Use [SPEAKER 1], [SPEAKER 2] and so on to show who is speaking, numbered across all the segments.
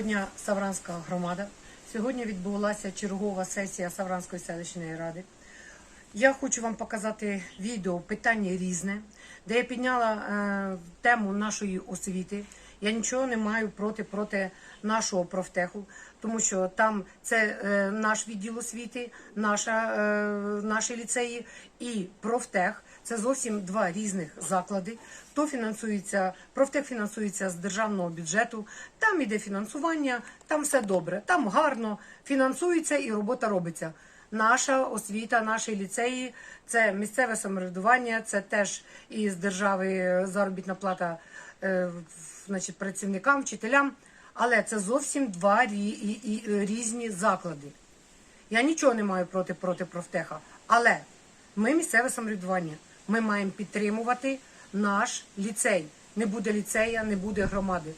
[SPEAKER 1] Доброго дня, Савранська громада. Сьогодні відбулася чергова сесія Савранської селищної ради. Я хочу вам показати відео питання різне, де я підняла е, тему нашої освіти. Я нічого не маю проти проти нашого профтеху, тому що там це е, наш відділ освіти, наша, е, наші ліцеї і профтех. Це зовсім два різних заклади. То фінансується, профтех фінансується з державного бюджету. Там іде фінансування, там все добре, там гарно фінансується і робота робиться. Наша освіта, наші ліцеї це місцеве самоврядування, це теж із держави заробітна плата е, значить, працівникам, вчителям. Але це зовсім два і- різні заклади. Я нічого не маю проти проти профтеха, але ми місцеве самоврядування. Ми маємо підтримувати наш ліцей. Не буде ліцея, не буде громади.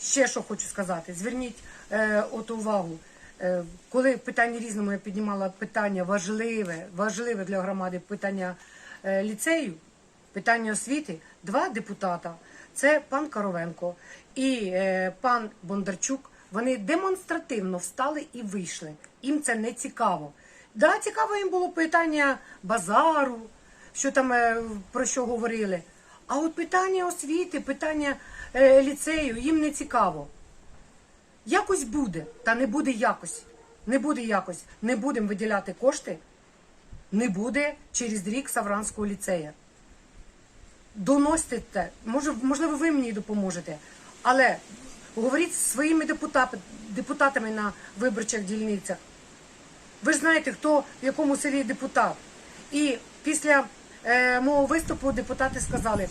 [SPEAKER 1] Ще що хочу сказати: зверніть е, от увагу. Е, коли питанні різному я піднімала питання важливе, важливе для громади питання е, ліцею, питання освіти, два депутата це пан Коровенко і е, пан Бондарчук. Вони демонстративно встали і вийшли. Їм це не цікаво. Да, цікаво їм було питання базару, що там е, про що говорили. А от питання освіти, питання е, ліцею їм не цікаво. Якось буде, та не буде якось. Не буде якось. Не будемо виділяти кошти, не буде через рік Савранського ліцея. Доносьте те, може, можливо, ви мені допоможете. Але говоріть зі своїми депутатами на виборчих дільницях. Ви ж знаєте, хто в якому селі депутат. І після е, мого виступу депутати сказали,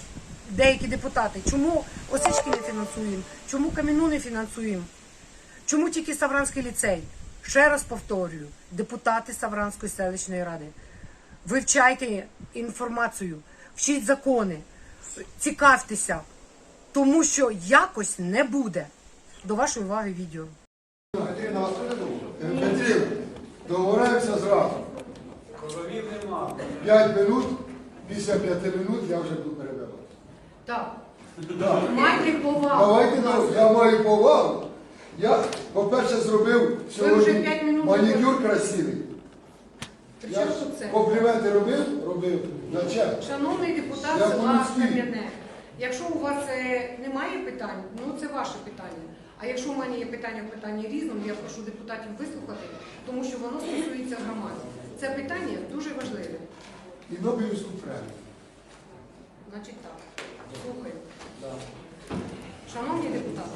[SPEAKER 1] деякі депутати, чому осички не фінансуємо, чому кам'яну не фінансуємо, чому тільки Савранський ліцей. Ще раз повторюю, депутати Савранської селищної ради, вивчайте інформацію, вчіть закони, цікавтеся, тому що якось не буде. До вашої уваги відео.
[SPEAKER 2] Петрівна, вас? Петрів, договоримося зразу. П'ять минут, після п'яти минут я вже буду перебивати.
[SPEAKER 1] Так,
[SPEAKER 2] Так.
[SPEAKER 1] майте повагу.
[SPEAKER 2] Давайте так, я маю повагу. Я, по-перше, зробив
[SPEAKER 1] вже
[SPEAKER 2] сьогодні
[SPEAKER 1] п'ять минут
[SPEAKER 2] манікюр красивий.
[SPEAKER 1] При
[SPEAKER 2] Я
[SPEAKER 1] чому тут це?
[SPEAKER 2] компліменти робив, робив на.
[SPEAKER 1] Шановний депутат
[SPEAKER 2] Я
[SPEAKER 1] села
[SPEAKER 2] по-людськи.
[SPEAKER 1] Якщо у вас е, немає питань, ну це ваше питання. А якщо у мене є питання в питанні різному, я прошу депутатів вислухати, тому що воно стосується громади. Це питання дуже важливе.
[SPEAKER 2] І Нобелівську премію.
[SPEAKER 1] Значить так, слухаю.
[SPEAKER 2] Да.
[SPEAKER 1] Шановні депутати,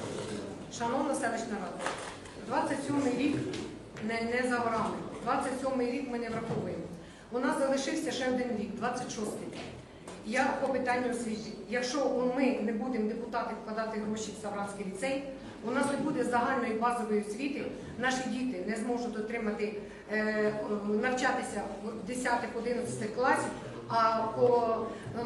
[SPEAKER 1] шановна селищна рада, 27-й рік не, не за горами. 27-й рік ми не враховуємо. У нас залишився ще один рік, 26-й. Я по питанню освіти. Якщо ми не будемо депутати вкладати гроші в Савранський ліцей, у нас не буде загальної базової освіти, наші діти не зможуть отримати е, навчатися в 10-11 класів, а по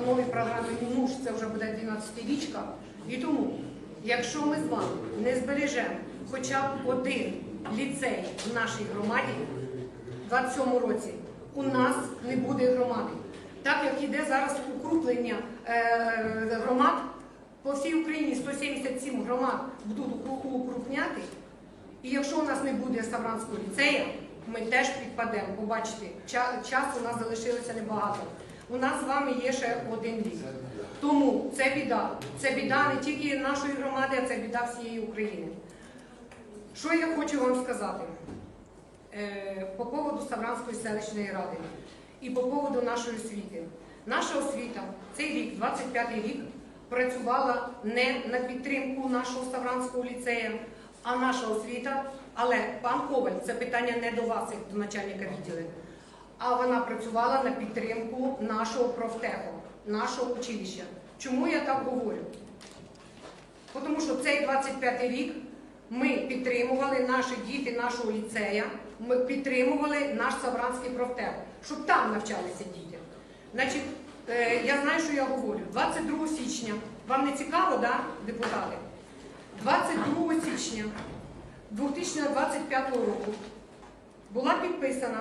[SPEAKER 1] новій програмі МУШ це вже буде 12 річка. І тому, якщо ми з вами не збережемо хоча б один ліцей в нашій громаді, в 27 році у нас не буде громади. Так як іде зараз укруплення е, громад, по всій Україні 177 громад будуть укрупняти. І якщо у нас не буде Савранського ліцея, ми теж підпадемо. Побачите, ча- часу у нас залишилося небагато. У нас з вами є ще один рік. Тому це біда. Це біда не тільки нашої громади, а це біда всієї України. Що я хочу вам сказати? Е, по поводу Савранської селищної ради і по поводу нашої освіти. Наша освіта цей рік, 25-й рік, працювала не на підтримку нашого Савранського ліцея, а наша освіта, але пан Коваль, це питання не до вас, як до начальника відділу, а вона працювала на підтримку нашого профтеху, нашого училища. Чому я так говорю? Тому що цей 25 рік ми підтримували наші діти нашого ліцея, ми підтримували наш Савранський профтех, щоб там навчалися діти. Значить, е, я знаю, що я говорю. 22 січня, вам не цікаво, да, депутати? 22 січня 2025 року була підписана,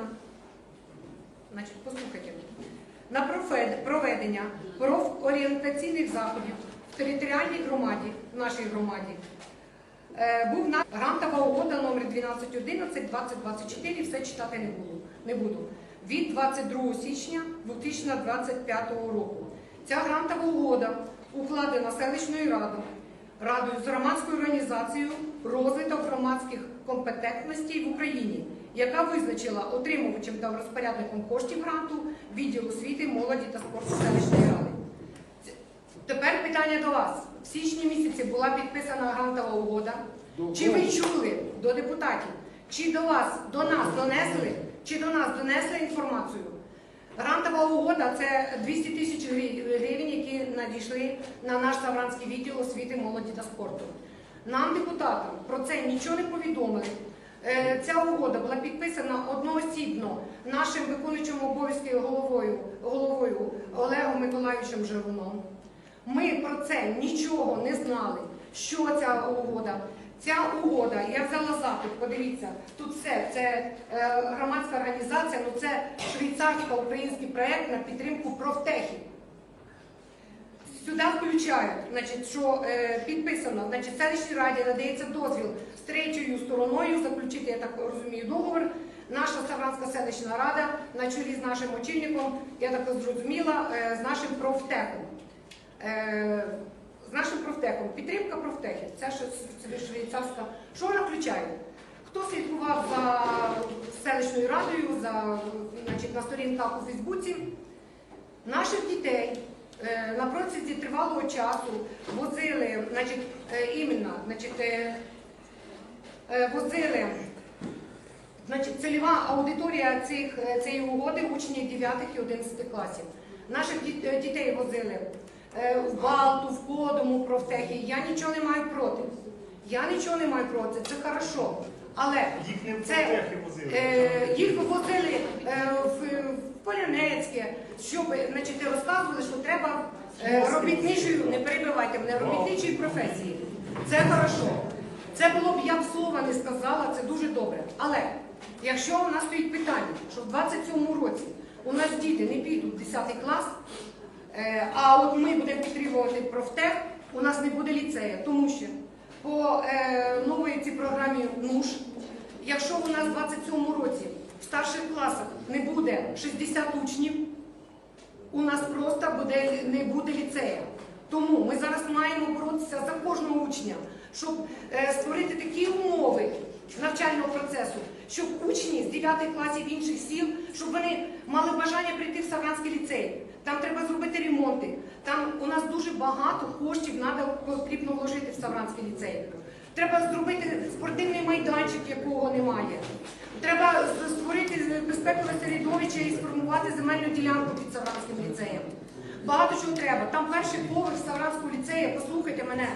[SPEAKER 1] значить, послухайте, на проведення профорієнтаційних заходів в територіальній громаді, в нашій громаді, Е, Був на грантова угода номер 1211 2024, все читати не буду. Не буду. Від 22 січня 2025 року. Ця грантова угода укладена селищною радою, радою з громадською організацією розвиток громадських компетентностей в Україні, яка визначила отримувачем та розпорядником коштів гранту відділ освіти, молоді та спорту селищної ради. Тепер питання до вас. В січні місяці була підписана грантова угода. Чи ви чули до депутатів? Чи до вас, до нас донесли, чи до нас донесли інформацію? Грантова угода це 200 тисяч гривень, які надійшли на наш Савранський відділ освіти, молоді та спорту. Нам, депутатам, про це нічого не повідомили. Е, Ця угода була підписана одноосібно нашим виконуючим обов'язки головою, головою Олегом Миколаївичем Жируном. Ми про це нічого не знали. Що ця угода? Ця угода, я взяла запит, подивіться, тут все, це е, громадська організація, ну це швейцарсько-український проєкт на підтримку профтехів. Сюди включають, що е, підписано, значить, селищній раді надається дозвіл з третьою стороною заключити, я так розумію, договор. Наша Савранська селищна рада на чолі з нашим очільником, я так зрозуміла. Е, з нашим профтехом. Підтримка профтехів. Це ж швейцарська. Що вона включає? Хто слідкував за селищною радою, за, значить, на сторінках у Фейсбуці? Наших дітей е, на протязі тривалого часу возили, значить, е, іменно, значить, е, возили, значить, цільова аудиторія цих, цієї угоди учнів 9 і 11 класів. Наших дітей возили в Балту, в Кодому, профтехі. Я нічого не маю проти. Я нічого не маю проти, це хорошо. Але
[SPEAKER 3] Їх не в
[SPEAKER 1] це, е, їх возили е, в, в Полянецьке, щоб значить, розказували, що треба е, робітничою, не перебивайте мене, робітничої професії. Це хорошо. Це було б, я б слова не сказала, це дуже добре. Але якщо у нас стоїть питання, що в 27-му році у нас діти не підуть в 10 клас, е, а от ми будемо підтримувати профтех, у нас не буде ліцею, тому що по е, новій цій програмі НУШ, якщо у нас в 27-му році в старших класах не буде 60 учнів, у нас просто буде, не буде ліцею. Тому ми зараз маємо боротися за кожного учня, щоб е, створити такі умови навчального процесу, щоб учні з 9 класів інших сіл, щоб вони мали бажання прийти в Савранський ліцей. Там треба зробити ремонти. Там у нас дуже багато коштів надо, потрібно вложити в Савранський ліцей. Треба зробити спортивний майданчик, якого немає. Треба створити безпекове середовище і сформувати земельну ділянку під Савранським ліцеєм. Багато чого треба. Там перший поверх Савранського ліцею, послухайте мене.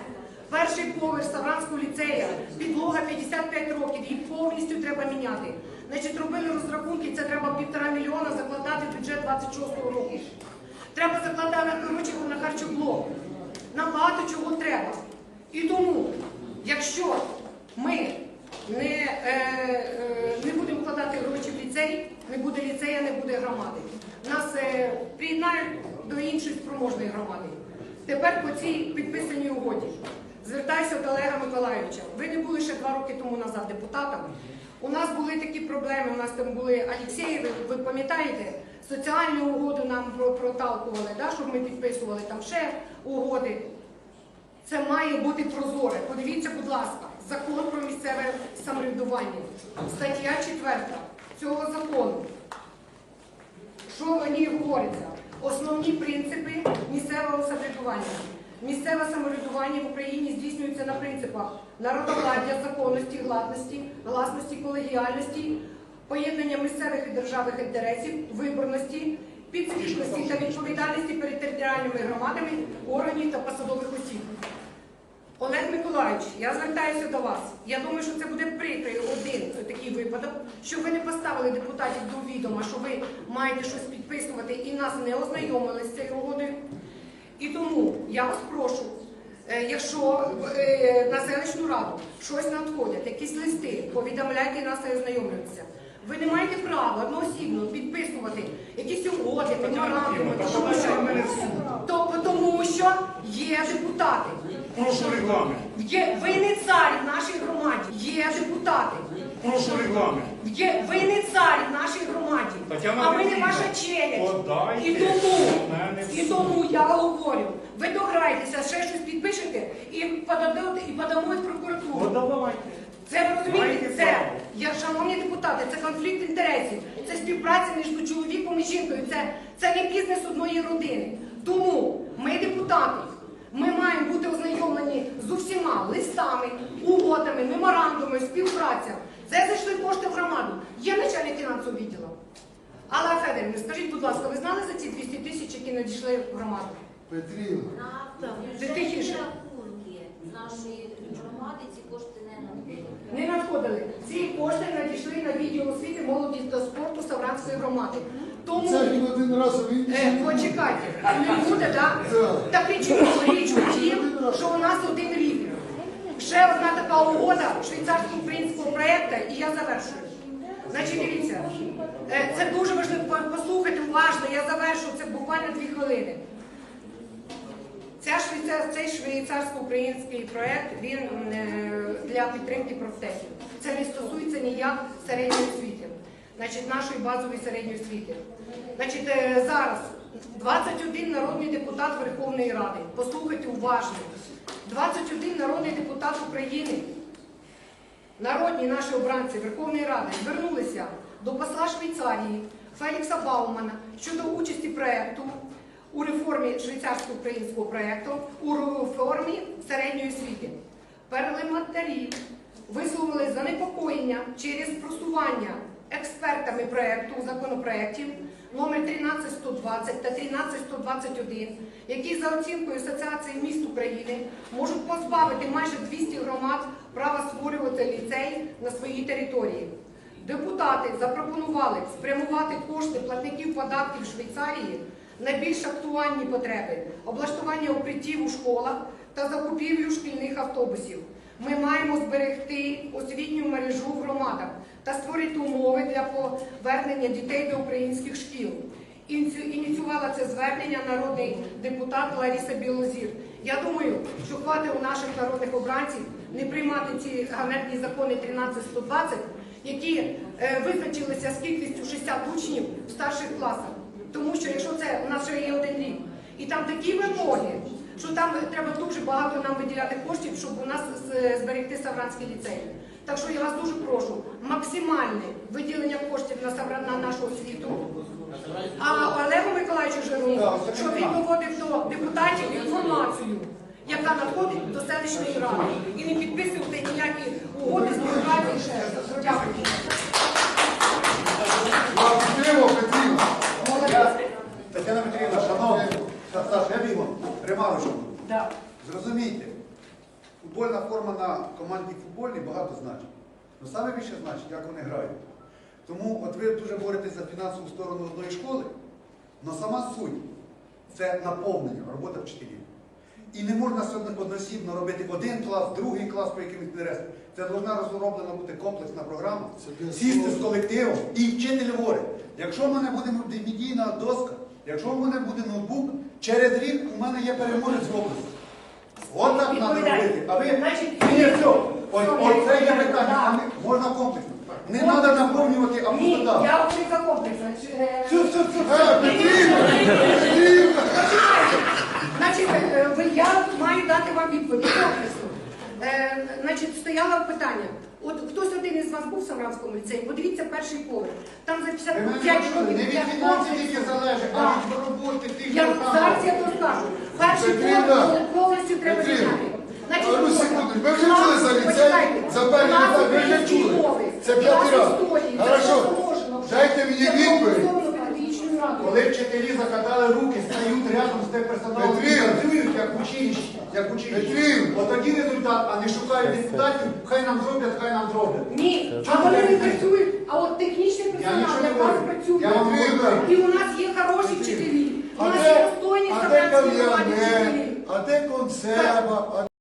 [SPEAKER 1] Перший поверх Савранського ліцея, підлога 55 років, її повністю треба міняти. Значить, робили розрахунки, це треба півтора мільйона закладати в бюджет 26-го року. Треба закладати коротше, на харчоблок. Нам багато чого треба. І тому, якщо ми не, е, е, не будемо вкладати гроші в ліцей, не буде ліцея, не буде громади. Нас е, приєднають до іншої спроможної громади. Тепер по цій підписаній угоді. Звертаюся до Олега Миколайовича. Ви не були ще два роки тому назад депутатом. У нас були такі проблеми. У нас там були Алєксєєви, ви пам'ятаєте, соціальну угоду нам проталкували, да, щоб ми підписували там ще угоди. Це має бути прозоре. Подивіться, будь ласка, закон про місцеве самоврядування. Стаття 4 цього закону. Що в ній говориться? Основні принципи місцевого самоврядування. Місцеве самоврядування в Україні здійснюється на принципах народовладдя, законності, гладності, гласності, колегіальності, поєднання місцевих і державних інтересів, виборності, підзвітності та відповідальності перед територіальними громадами, органів та посадових осіб. Олег Миколаївич, я звертаюся до вас. Я думаю, що це буде прикрий один такий випадок, що ви не поставили депутатів до відома, що ви маєте щось підписувати і нас не ознайомили з цією угодою. І тому я вас прошу, е, якщо е, на селищну раду щось надходять, якісь листи, повідомляйте нас і ознайомлюйтеся. Ви не маєте права одноосібно підписувати якісь угоди, меморандуми, тому що, то, тому що є депутати.
[SPEAKER 3] Прошу регламент.
[SPEAKER 1] Є, ви не цар в нашій громаді, є депутати.
[SPEAKER 3] Прошу регламент.
[SPEAKER 1] Є, ви не цар в нашій громаді,
[SPEAKER 3] Тетяна
[SPEAKER 1] а ми не ваша челядь. І тому, і тому я говорю, ви дограйтеся, ще щось підпишете і подадете, і подамо в прокуратуру.
[SPEAKER 3] Подавайте.
[SPEAKER 1] Це ви розумієте, це, я, шановні депутати, це конфлікт інтересів, це співпраця між чоловіком і жінкою, це, це не бізнес одної родини. Тому ми, депутати, ми маємо бути ознайомлені з усіма листами, угодами, меморандумами, співпраця. Це зайшли кошти в громаду. Є начальник фінансового відділу. Алла Федорівна, скажіть, будь ласка, ви знали за ці 200 тисяч, які надійшли в громаду?
[SPEAKER 2] Петрівна.
[SPEAKER 4] Нафта,
[SPEAKER 1] Ти
[SPEAKER 4] вже
[SPEAKER 1] тихіше.
[SPEAKER 4] рахунки з нашої громади, ці кошти не надходять.
[SPEAKER 1] Не надходили. Ці кошти надійшли на відділ освіти, молоді та спорту Савранської громади. Тому
[SPEAKER 2] Це він один раз а він
[SPEAKER 1] Е, почекайте, не буде, так?
[SPEAKER 2] Так.
[SPEAKER 1] Так річ у- річ у тім, що у нас один рік. Ще одна така угода швейцарсько-українського проєкту, і я завершую. Значить, це дуже важливо по- послухати уважно, я завершу це буквально дві хвилини. Цей швейцарсько-український проєкт він е, для підтримки профтехів. Це не стосується ніяк середньої освіти, значить нашої базової середньої освіти. Значить, е, зараз 21 народний депутат Верховної Ради. Послухайте уважно. 21 народний депутат України, народні наші обранці Верховної Ради звернулися до посла Швейцарії Фелікса Баумана щодо участі проєкту у реформі швейцарсько-українського проєкту у реформі середньої освіти. Парламентарі висловили занепокоєння через просування експертами проєкту законопроєктів номер 13120 та 13121, які за оцінкою Асоціації міст України можуть позбавити майже 200 громад права створювати ліцей на своїй території. Депутати запропонували спрямувати кошти платників податків Швейцарії на більш актуальні потреби облаштування укриттів у школах та закупівлю шкільних автобусів. Ми маємо зберегти освітню мережу в громадах та створити умови для повернення дітей до українських шкіл. Ініці- Ініціювала це звернення народний депутат Лариса Білозір. Я думаю, що хватить у наших народних обранців не приймати ці ганебні закони 13120, які е, визначилися з кількістю 60 учнів в старших класах. Тому що якщо це у нас ще є один рік, і там такі вимоги, що там треба дуже багато нам виділяти коштів, щоб у нас зберегти Савранський ліцей. Так що я вас дуже прошу, максимальне виділення коштів на Савран на нашу освіту. А Олегу Миколаївичу Жируну, щоб він доводив до депутатів інформацію, яка надходить до селищної ради, і не підписувати ніякі угоди з. Дякую.
[SPEAKER 5] Тетяна Петрівна, шановна, Саш, я бігом, ремарочку.
[SPEAKER 1] Да.
[SPEAKER 5] Зрозумійте, футбольна форма на команді футбольній багато значить. Ну саме більше значить, як вони грають. Тому от ви дуже боретесь за фінансову сторону одної школи, але сама суть це наповнення, робота вчителів. І не можна сьогодні односібно робити один клас, другий клас по якимось інтересам. Це повинна розроблена бути комплексна програма. Сісти з колективом і вчитель говорить, якщо в мене буде медійна доска, якщо в мене буде ноутбук, через рік у мене є переможець в області. От так треба робити. А ви
[SPEAKER 1] Значить,
[SPEAKER 5] ні, все. Ось,
[SPEAKER 1] все,
[SPEAKER 5] є питання. А не- Можна комплексно. Не треба наповнювати, а
[SPEAKER 1] Ні,
[SPEAKER 5] просто так.
[SPEAKER 1] я говорю за комплекс. Значить, е,
[SPEAKER 5] Все, все, все,
[SPEAKER 2] Е,
[SPEAKER 5] все.
[SPEAKER 2] Петрівна! Петрівна!
[SPEAKER 1] Значить, е, ви- я маю дати вам відповідь комплексно. Е, Значить, стояло питання. От хтось один із вас був в Самранському ліцеї, подивіться перший поверх. Там за 55 років
[SPEAKER 5] не від фінансів тільки залежить, а від роботи тих,
[SPEAKER 1] Я
[SPEAKER 5] там.
[SPEAKER 1] зараз я то скажу. Перший поверх повністю треба зняти. Значить,
[SPEAKER 2] ну, секунду, ви вже чули за ліцей? За перший етап ви вже чули? Це п'ятий раз. Хорошо. Дайте мені відповідь.
[SPEAKER 5] Коли вчителі закатали руки, і
[SPEAKER 2] Петрівна.
[SPEAKER 5] працюють як училище, як училище. От один результат, а не шукають депутатів, хай нам зроблять, хай нам зроблять.
[SPEAKER 1] Ні, а вони не працюють, а от технічний персонал
[SPEAKER 5] не
[SPEAKER 1] якраз працює. І у нас є хороші вчителі. У нас є достойні
[SPEAKER 2] де
[SPEAKER 1] вчителі.
[SPEAKER 2] а де консерва, а